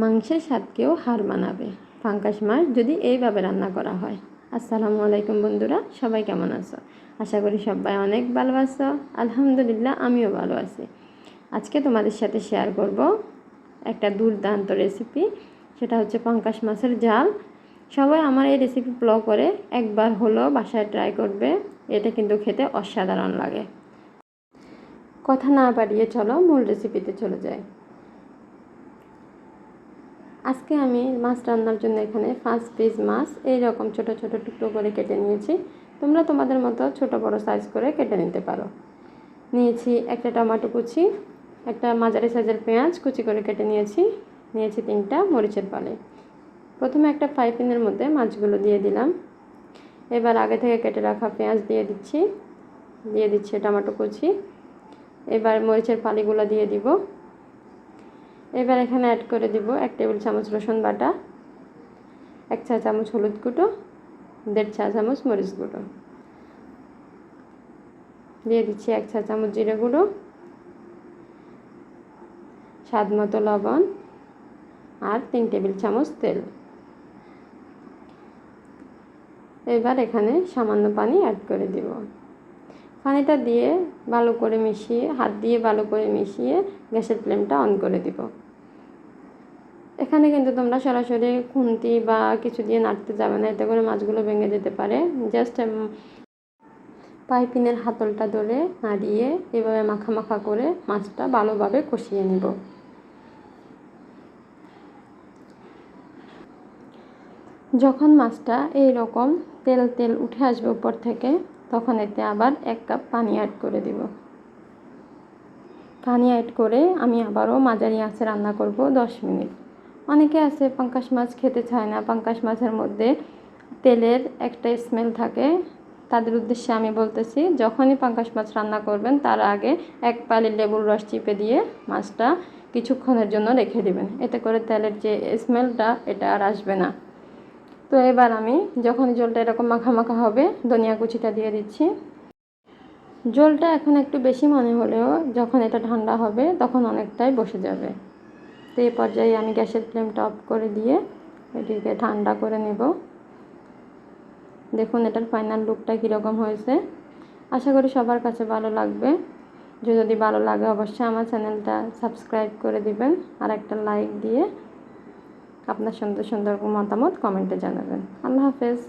মাংসের স্বাদকেও হার মানাবে। পাঙ্কাশ মাছ যদি এইভাবে রান্না করা হয়। আসসালামু আলাইকুম বন্ধুরা, সবাই কেমন আছো? আশা করি সবাই অনেক ভালো আছো। আলহামদুলিল্লাহ, আমিও ভালো আছি। আজকে তোমাদের সাথে শেয়ার করব একটা দুর্দান্ত রেসিপি সেটা হচ্ছে পাঙ্কাশ মাছের জাল সবাই আমার এই রেসিপি ফলো করে একবার হলো বাসায় ট্রাই করবে এটা কিন্তু খেতে অসাধারণ লাগে। কথা না বাড়িয়ে চলো, মূল রেসিপিতে চলে যায় আজকে আমি মাছ রান্নার জন্য এখানে পাঁচ পিস মাছ এই রকম ছোট ছোট টুকরো করে কেটে নিয়েছি। তোমরা তোমাদের মতো ছোট বড় সাইজ করে কেটে নিতে পারো। নিয়েছি একটা টমাটো কুচি, একটা মাঝারি সাইজের পেঁয়াজ কুচি করে কেটে নিয়েছি। নিয়েছি তিনটা মরিচের পালে প্রথমে একটা ফ্রাই প্যানের মধ্যে মাছগুলো দিয়ে দিলাম। এবার আগে থেকে কেটে রাখা পেঁয়াজ দিয়ে দিচ্ছি। দিয়ে দিচ্ছি টমাটো কুচি। এবার মরিচের পালিগুলো দিয়ে দিব। এবার এখানে অ্যাড করে দিব এক টেবিল চামচ রসুন বাটা, এক চা চামচ হলুদ গুঁটো দেড় চা চামচ মরিচ গুঁটো দিয়ে দিচ্ছি এক চা চামচ জিরে গুঁড়ো, স্বাদ মতো লবণ আর তিন টেবিল চামচ তেল। এবার এখানে সামান্য পানি অ্যাড করে দিব। পানিটা দিয়ে ভালো করে মিশিয়ে, হাত দিয়ে ভালো করে মিশিয়ে গ্যাসের ফ্লেমটা অন করে দিব। এখানে কিন্তু তোমরা সরাসরি খুন্তি বা কিছু দিয়ে নাড়তে যাবে না, এতে করে মাছগুলো ভেঙে যেতে পারে। জাস্ট পাইপিনের হাতলটা ধরে নাড়িয়ে এভাবে মাখা মাখা করে মাছটা ভালোভাবে কষিয়ে নিব। যখন মাছটা এই রকম তেল তেল উঠে আসবে উপর থেকে, তখন এতে আবার এক কাপ পানি অ্যাড করে দিব। পানি অ্যাড করে আমি আবারও মাঝারি আঁচে রান্না করব দশ মিনিট। অনেকে আছে পাঙ্কাশ মাছ খেতে চায় না। পাঙ্কাশ মাছের মধ্যে তেলের একটা স্মেল থাকে। তাদের উদ্দেশ্যে আমি বলতেছি, যখনই পাঙ্কাশ মাছ রান্না করবেন, তার আগে এক পালি লেবুর রস চিপে দিয়ে মাছটা কিছুক্ষণের জন্য রেখে দেবেন। এতে করে তেলের যে স্মেলটা এটা আর আসবে না। তো এবার আমি যখন জলটা এরকম মাখা মাখা হবে, ধনিয়া কুচিটা দিয়ে দিচ্ছি। জলটা এখন একটু বেশি মনে হলেও যখন এটা ঠান্ডা হবে, তখন অনেকটাই বসে যাবে। তো এই পর্যায়ে আমি গ্যাসের ফ্লেমটা অফ করে দিয়ে এটিকে ঠান্ডা করে নেব। দেখুন এটার ফাইনাল লুকটা কীরকম হয়েছে। আশা করি সবার কাছে ভালো লাগবে। যদি ভালো লাগে অবশ্যই আমার চ্যানেলটা সাবস্ক্রাইব করে দিবেন আর একটা লাইক দিয়ে আপনার সুন্দর সুন্দর মতামত কমেন্টে জানাবেন। আল্লাহ হাফেজ।